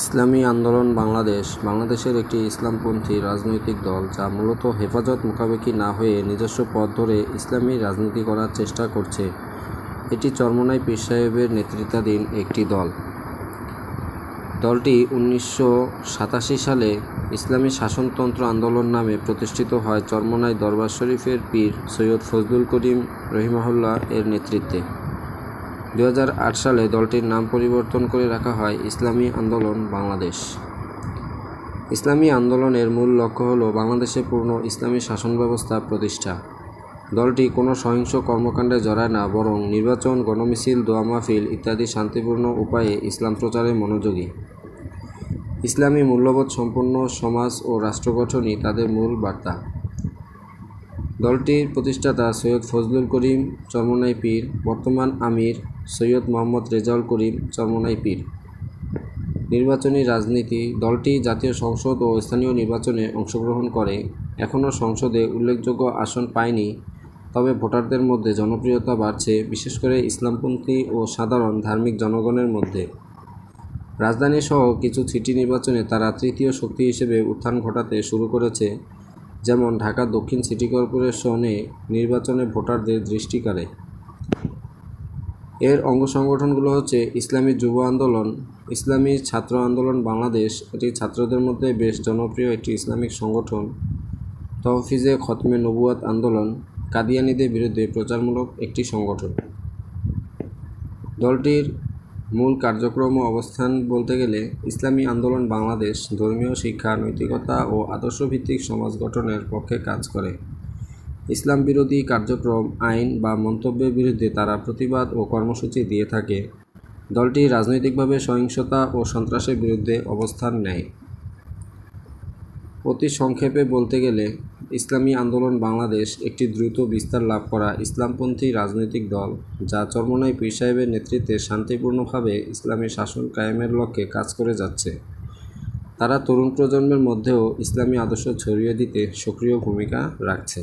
ইসলামী আন্দোলন বাংলাদেশ, বাংলাদেশের একটি ইসলামপন্থী রাজনৈতিক দল যা মূলত হেফাজত মোকাবেকি না হয়ে নিজস্ব পথ ধরে ইসলামী রাজনীতি করার চেষ্টা করছে। এটি চরমোনাই পীর সাহেবের নেতৃত্বাধীন একটি দল। দলটি উনিশশো সাতাশি সালে ইসলামী শাসনতন্ত্র আন্দোলন নামে প্রতিষ্ঠিত হয় চরমোনাই দরবার শরীফের পীর সৈয়দ ফজলুল করিম রহিমাহুল্লাহ এর নেতৃত্বে। দু হাজার আট সালে দলটির নাম পরিবর্তন করে রাখা হয় ইসলামী আন্দোলন বাংলাদেশ। ইসলামী আন্দোলনের মূল লক্ষ্য হল বাংলাদেশে পূর্ণ ইসলামী শাসন ব্যবস্থা প্রতিষ্ঠা। দলটি কোনো সহিংস কর্মকাণ্ডে জড়ায় না, বরং নির্বাচন, গণমিছিল, দোয়া মাহফিল ইত্যাদি শান্তিপূর্ণ উপায়ে ইসলাম প্রচারে মনোযোগী। ইসলামী মূল্যবোধ সম্পন্ন সমাজ ও রাষ্ট্র গঠনই তাদের মূল বার্তা। দলটির প্রতিষ্ঠাতা সৈয়দ ফজলুল করিম চরমোনাই পীর, বর্তমান আমির সৈয়দ মোহাম্মদ রেজাউল করিম চরমোনাই পীর। নির্বাচনী রাজনীতি দলটি জাতীয় সংসদ ও স্থানীয় নির্বাচনে অংশগ্রহণ করে এখনও সংসদে উল্লেখযোগ্য আসন পায়নি, তবে ভোটারদের মধ্যে জনপ্রিয়তা বাড়ছে, বিশেষ করে ইসলামপন্থী ও সাধারণ ধার্মিক জনগণের মধ্যে। রাজধানীসহ কিছু সিটি নির্বাচনে তারা তৃতীয় শক্তি হিসেবে উত্থান ঘটাতে শুরু করেছে যেমন ঢাকা দক্ষিণ সিটি কর্পোরেশনে নির্বাচনে ভোটারদের দৃষ্টি কাড়ে। এর অঙ্গ সংগঠনগুলো হচ্ছে ইসলামী যুব আন্দোলন, ইসলামী ছাত্র আন্দোলন বাংলাদেশ, এটি ছাত্রদের মধ্যে বেশ জনপ্রিয় একটি ইসলামিক সংগঠন। তহফিজে খতমে নবুয়াত আন্দোলন, কাদিয়ানিদের বিরুদ্ধে প্রচারমূলক একটি সংগঠন। দলটির মূল কার্যক্রম ও অবস্থান বলতে গেলে ইসলামী আন্দোলন বাংলাদেশ ধর্মীয় শিক্ষা, নৈতিকতা ও আদর্শভিত্তিক সমাজ গঠনের পক্ষে কাজ করে। ইসলাম বিরোধী কার্যক্রম, আইন বা মন্তব্যের বিরুদ্ধে তারা প্রতিবাদ ও কর্মসূচি দিয়ে থাকে। দলটি রাজনৈতিকভাবে সহিংসতা ও সন্ত্রাসের বিরুদ্ধে অবস্থান নেয়। অতি সংক্ষেপে বলতে গেলে ইসলামী আন্দোলন বাংলাদেশ একটি দ্রুত বিস্তার লাভ করা ইসলামপন্থী রাজনৈতিক দল, যা চরমনাই পীর সাহেবের নেতৃত্বে শান্তিপূর্ণভাবে ইসলামী শাসন কায়েমের লক্ষ্যে কাজ করে যাচ্ছে। তারা তরুণ প্রজন্মের মধ্যেও ইসলামী আদর্শ ছড়িয়ে দিতে সক্রিয় ভূমিকা রাখছে।